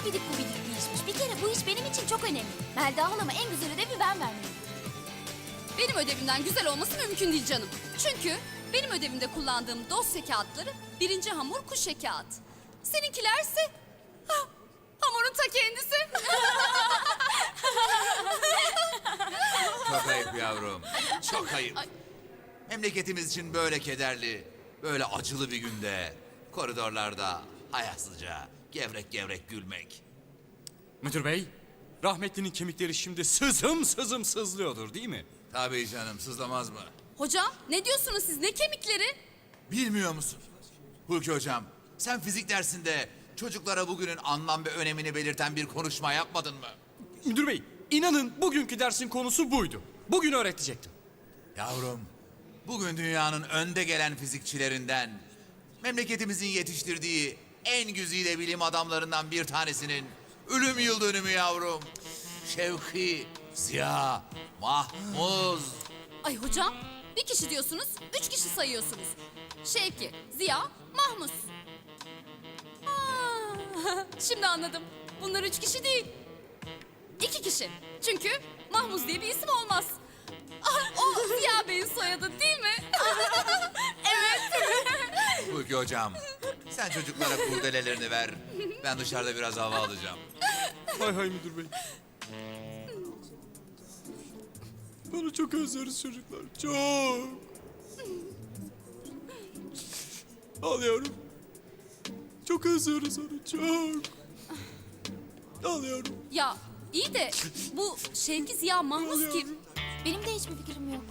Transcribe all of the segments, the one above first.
abidik gubidik bir işmiş. Bir kere bu iş benim için çok önemli. Melda halama en güzel ödevi ben vermeliyim. Benim ödevimden güzel olması mümkün değil canım. Çünkü benim ödevimde kullandığım dosya kağıtları birinci hamur kuşe kağıt. Seninkilerse ah, hamurun ta kendisi. Çok ayıp yavrum. Çok ayıp. Memleketimiz için böyle kederli, böyle acılı bir günde koridorlarda hayasızca gevrek gevrek gülmek. Müdür bey, rahmetlinin kemikleri şimdi sızım sızım sızlıyordur değil mi? Tabii canım sızlamaz mı? Hocam ne diyorsunuz siz ne kemikleri? Bilmiyor musun? Hulki hocam sen fizik dersinde çocuklara bugünün anlam ve önemini belirten bir konuşma yapmadın mı? Müdür bey, inanın bugünkü dersin konusu buydu. Bugün öğretecektim. Yavrum, bugün dünyanın önde gelen fizikçilerinden, memleketimizin yetiştirdiği en güzide bilim adamlarından bir tanesinin ölüm yıl dönümü yavrum. Şevki, Ziya, Mahmuz. Ay hocam bir kişi diyorsunuz üç kişi sayıyorsunuz. Şevki, Ziya, Mahmut. Aa, Şimdi anladım. Bunlar üç kişi değil. İki kişi. Çünkü Mahmuz diye bir isim olmaz. Ah, O Ziya Bey'in soyadı değil mi? Hulki hocam, sen çocuklara kurdelelerini ver. Ben dışarıda biraz hava alacağım. Hay hay müdür bey. Onu çok özleriz çocuklar, çok. Ağlıyorum. Çok özlüyoruz onu, çok. Ağlıyorum. Ya iyi de bu Şevki Ziya Mahmuz kim? Benim de hiçbir fikrim yok.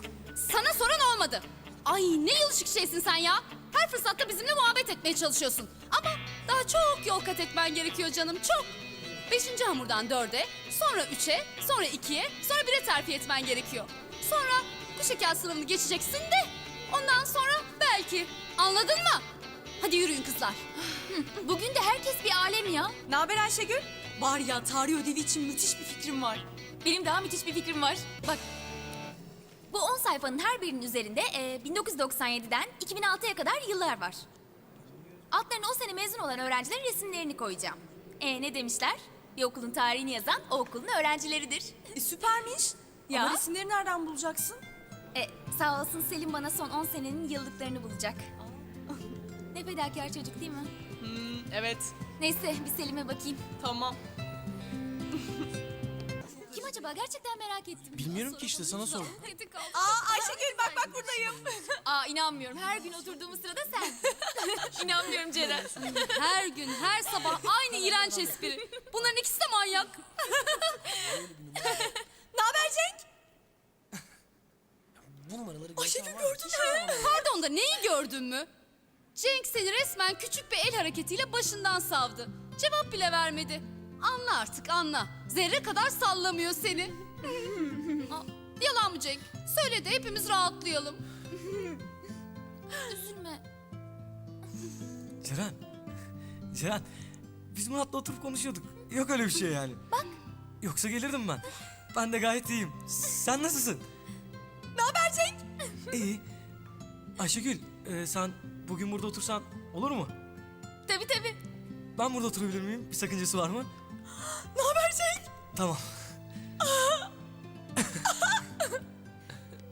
Sana soran olmadı. Ay ne yılışık şeysin sen ya. Her fırsatta bizimle muhabbet etmeye çalışıyorsun. Ama daha çok yol kat etmen gerekiyor canım çok. Beşinci hamurdan dörde, sonra üçe, sonra ikiye, sonra bire terfi etmen gerekiyor. Sonra bu şeker sınavını geçeceksin de ondan sonra belki. Anladın mı? Hadi yürüyün kızlar. Bugün de herkes bir alem ya. Ne haber Ayşegül? Var ya tarih ödevi için müthiş bir fikrim var. Benim daha müthiş bir fikrim var. Bak. Bu 10 sayfanın her birinin üzerinde e, 1997'den 2006'ya kadar yıllar var. Altlarına o sene mezun olan öğrencilerin resimlerini koyacağım. E ne demişler? Bir okulun tarihini yazan o okulun öğrencileridir. E, süpermiş. Ya. Ama resimleri nereden bulacaksın? E, sağ olsun Selim bana son 10 senenin yıllıklarını bulacak. ne fedakar çocuk değil mi? Evet. Neyse bir Selim'e bakayım. Tamam. Acaba? Gerçekten merak ettim. Bilmiyorum ki işte sana sordum. Aa Ayşegül bak bak buradayım. Aa inanmıyorum. Her gün oturduğumuz sırada sen. İnanmıyorum Ceren. Her gün, her sabah aynı iğrenç espri. Bunların ikisi de manyak. Ne haber Cenk? Bu numaraları Ayşegül gördün kesin mü? Pardon da neyi gördün mü? Cenk seni resmen küçük bir el hareketiyle başından savdı. Cevap bile vermedi. Anla artık anla. Zerre kadar sallamıyor seni. Aa, Yalan mı Cenk? Söyle de hepimiz rahatlayalım. Üzülme. Ceren. Ceren. Biz Murat'la oturup konuşuyorduk. Yok öyle bir şey yani. Bak. Yoksa gelirdim ben. Ben de gayet iyiyim. Sen nasılsın? Ne haber Cenk? İyi. Ayşegül e, sen bugün burada otursan olur mu? Tabii tabii. Ben burada oturabilir miyim? Bir sakıncası var mı? Ne haber Cenk? Tamam.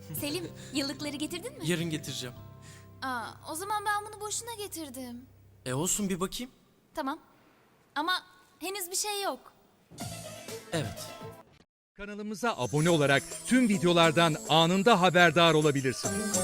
Selim, yıllıkları getirdin mi? Yarın getireceğim. Aa, o zaman ben bunu boşuna getirdim. E olsun bir bakayım. Tamam. Ama henüz bir şey yok. Evet. Kanalımıza abone olarak tüm videolardan anında haberdar olabilirsiniz.